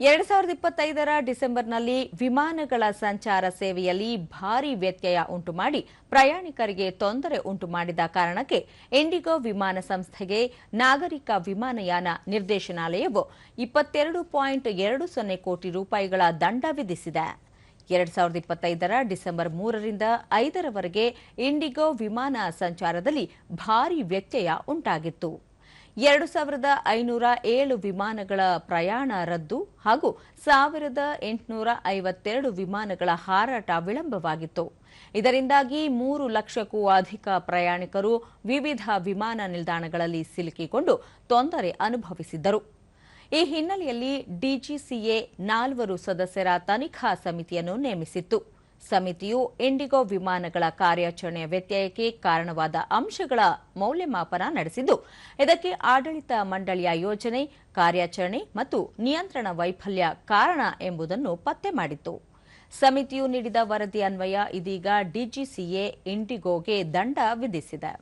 ಎರಡ್ ಸಾವಿರದ ಇಪ್ಪತ್ತೈದರ ಡಿಸೆಂಬರ್ನಲ್ಲಿ ವಿಮಾನಗಳ ಸಂಚಾರ ಸೇವೆಯಲ್ಲಿ ಭಾರೀ ವ್ಯತ್ಯಯ ಉಂಟು ಮಾಡಿ ಪ್ರಯಾಣಿಕರಿಗೆ ತೊಂದರೆ ಉಂಟು ಮಾಡಿದ ಕಾರಣಕ್ಕೆ ಇಂಡಿಗೋ ವಿಮಾನ ಸಂಸ್ಥೆಗೆ ನಾಗರಿಕ ವಿಮಾನಯಾನ ನಿರ್ದೇಶನಾಲಯವು ಇಪ್ಪತ್ತೆರಡು ಪಾಯಿಂಟ್ ಎರಡು ಸೊನ್ನೆ ಕೋಟಿ ರೂಪಾಯಿಗಳ ದಂಡ ವಿಧಿಸಿದೆ. ಎರಡ್ ಸಾವಿರದ ಇಪ್ಪತ್ತೈದರ ಡಿಸೆಂಬರ್ ಮೂರರಿಂದ ಐದರವರೆಗೆ ಇಂಡಿಗೋ ವಿಮಾನ ಸಂಚಾರದಲ್ಲಿ ಭಾರೀ ವ್ಯತ್ಯಯ ಉಂಟಾಗಿತ್ತು. ಎರಡು ಸಾವಿರದ ಐನೂರ ಏಳು ವಿಮಾನಗಳ ಪ್ರಯಾಣ ರದ್ದು ಹಾಗೂ ಸಾವಿರದ ಎಂಟುನೂರ ಐವತ್ತೆರಡು ವಿಮಾನಗಳ ಹಾರಾಟ ವಿಳಂಬವಾಗಿತ್ತು. ಇದರಿಂದಾಗಿ ಮೂರು ಲಕ್ಷಕ್ಕೂ ಅಧಿಕ ಪ್ರಯಾಣಿಕರು ವಿವಿಧ ವಿಮಾನ ನಿಲ್ದಾಣಗಳಲ್ಲಿ ಸಿಲುಕಿಕೊಂಡು ತೊಂದರೆ ಅನುಭವಿಸಿದ್ದರು. ಈ ಹಿನ್ನೆಲೆಯಲ್ಲಿ ಡಿಜಿಸಿಎ ನಾಲ್ವರು ಸದಸ್ಯರ ತನಿಖಾ ಸಮಿತಿಯನ್ನು ನೇಮಿಸಿತ್ತು. ಸಮಿತಿಯು ಇಂಡಿಗೋ ವಿಮಾನಗಳ ಕಾರ್ಯಾಚರಣೆಯ ವ್ಯತ್ಯಯಕ್ಕೆ ಕಾರಣವಾದ ಅಂಶಗಳ ಮೌಲ್ಯಮಾಪನ ನಡೆಸಿದ್ದು, ಇದಕ್ಕೆ ಆಡಳಿತ ಮಂಡಳಿಯ ಯೋಜನೆ, ಕಾರ್ಯಾಚರಣೆ ಮತ್ತು ನಿಯಂತ್ರಣ ವೈಫಲ್ಯ ಕಾರಣ ಎಂಬುದನ್ನು ಪತ್ತೆ ಮಾಡಿತ್ತು. ಸಮಿತಿಯು ನೀಡಿದ ವರದಿ ಅನ್ವಯ ಇದೀಗ ಡಿಜಿಸಿಎ ಇಂಡಿಗೋಗೆ ದಂಡ ವಿಧಿಸಿದೆ.